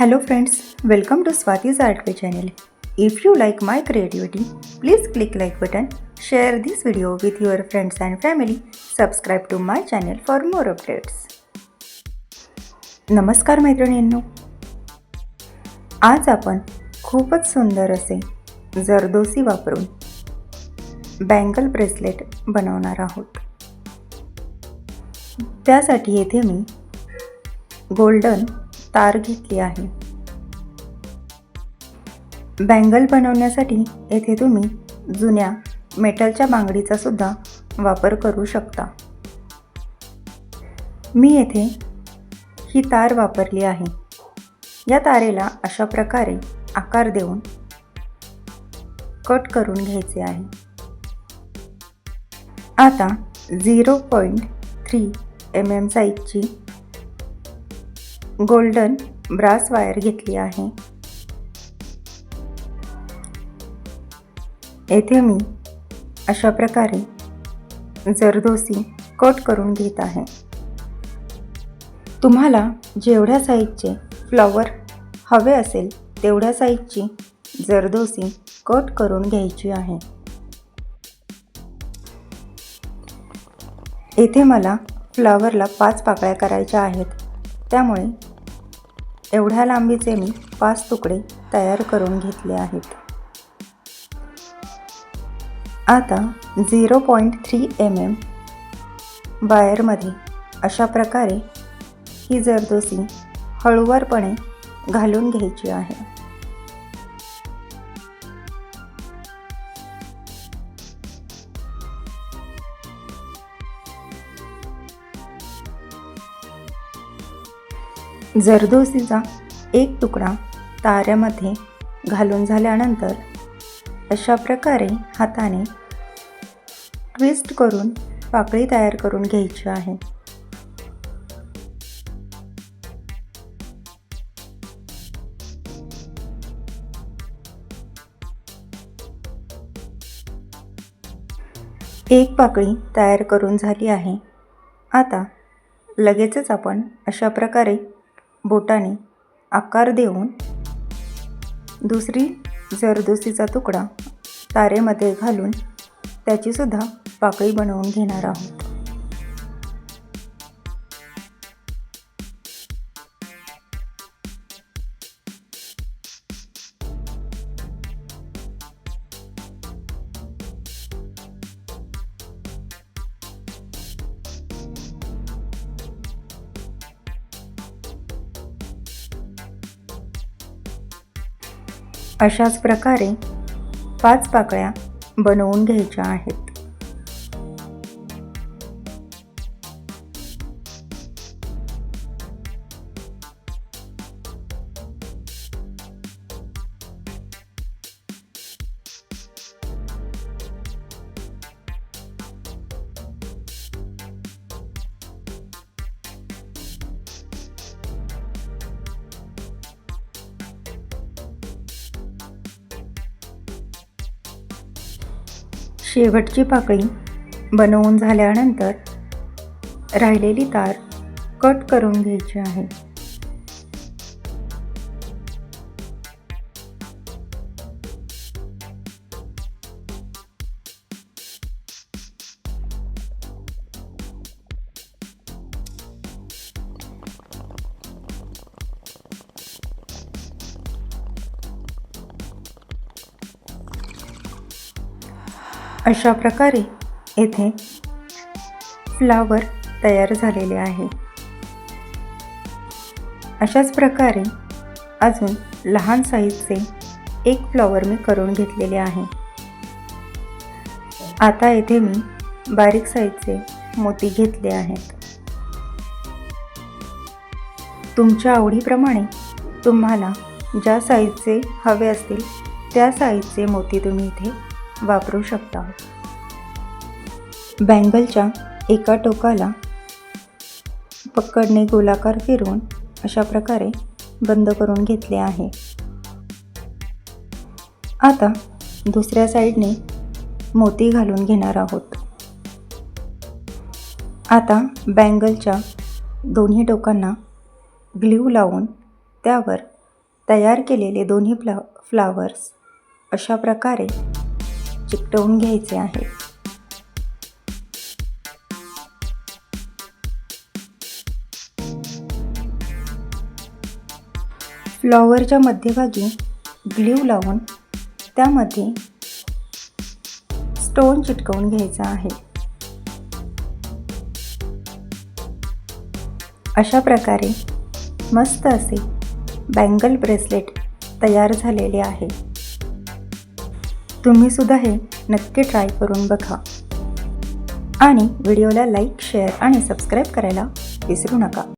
Hello friends welcome to Swati's art K channel if you like my creativity please click like button share this video with your friends and family subscribe to my channel for more updates नमस्कार मैत्रिणींनो. आज आपण खूपच सुंदर असे जरदोसी वापरून bangle bracelet बनवणार आहोत. त्यासाठी येथे मी गोल्डन तार घेतली आहे. बँगल बनवण्यासाठी येथे तुम्ही जुन्या मेटलच्या बांगडीचा सुद्धा वापर करू शकता. मी येथे ही तार वापरली आहे. या तारेला अशा प्रकारे आकार देऊन कट करून घ्यायचे आहे. आता zero point three M M साईजची गोल्डन ब्रास वायर घेतली आहे. येथे मी अशा प्रकारे जरदोसी कट करून घेत आहे. तुम्हाला जेवढ्या साईजचे फ्लॉवर हवे असेल तेवढ्या साईजची जरदोसी कट करून घ्यायची आहे. येथे मला फ्लॉवरला पाच पाकळ्या करायच्या आहेत. त्यामुळे एवढ्या लांबीचे मी पाच तुकडे तयार करून घेतले आहेत. आता zero point three M M वायरमध्ये अशा प्रकारे ही जरदोसी हळूवारपणे घालून घ्यायची आहे. जरदोसीचा एक तुकडा ताऱ्यामध्ये घालून झाल्यानंतर अशा प्रकारे हाताने ट्विस्ट करून पाकळी तयार करून घ्यायची आहे. एक पाकळी तयार करून झाली आहे. आता लगेचच आपण अशा प्रकारे बोटाने आकार देऊन दुसरी जरदोसीचा तुकडा तारेमध्ये घालून त्याचीसुद्धा पाकळी बनवून घेणार आहोत. अशाच प्रकारे पाच पाकळ्या बनवून घ्यायच्या आहेत. शेवटची पाकळी बनवून झाल्यानंतर राहिलेली तार कट करून घ्यायची आहे. अशा प्रकारे येथे फ्लावर तयार झालेले आहे. अशाच प्रकारे अजून लहान साईजचे एक फ्लॉवर मी करून घेतलेले आहे. आता येथे मी बारीक साईजचे मोती घेतले आहेत. तुमच्या आवडीप्रमाणे तुम्हाला ज्या साईजचे हवे असतील त्या साईजचे मोती तुम्ही इथे वापरू शकता. बँगलच्या एका टोकाला पकडणे गोलाकार फिरवून अशा प्रकारे बंद करून घेतले आहे. आता दुसऱ्या साईडने मोती घालून घेणार आहोत. आता बँगलच्या दोन्ही टोकांना ग्ल्यू लावून त्यावर तयार केलेले दोन्ही फ्ला फ्लावर्स अशा प्रकारे चिकटवून घ्यायचे आहे. फ्लॉवरच्या मध्यभागी ग्ल्यू लावून त्यामध्ये स्टोन चिटकवून घ्यायचा आहे. अशा प्रकारे मस्त असे बँगल ब्रेसलेट तयार झालेले आहे. तुम्ही सुद्धा हे नक्की ट्राय करून बघा. आणि व्हिडिओला लाईक शेअर आणि सबस्क्राईब करायला विसरू नका.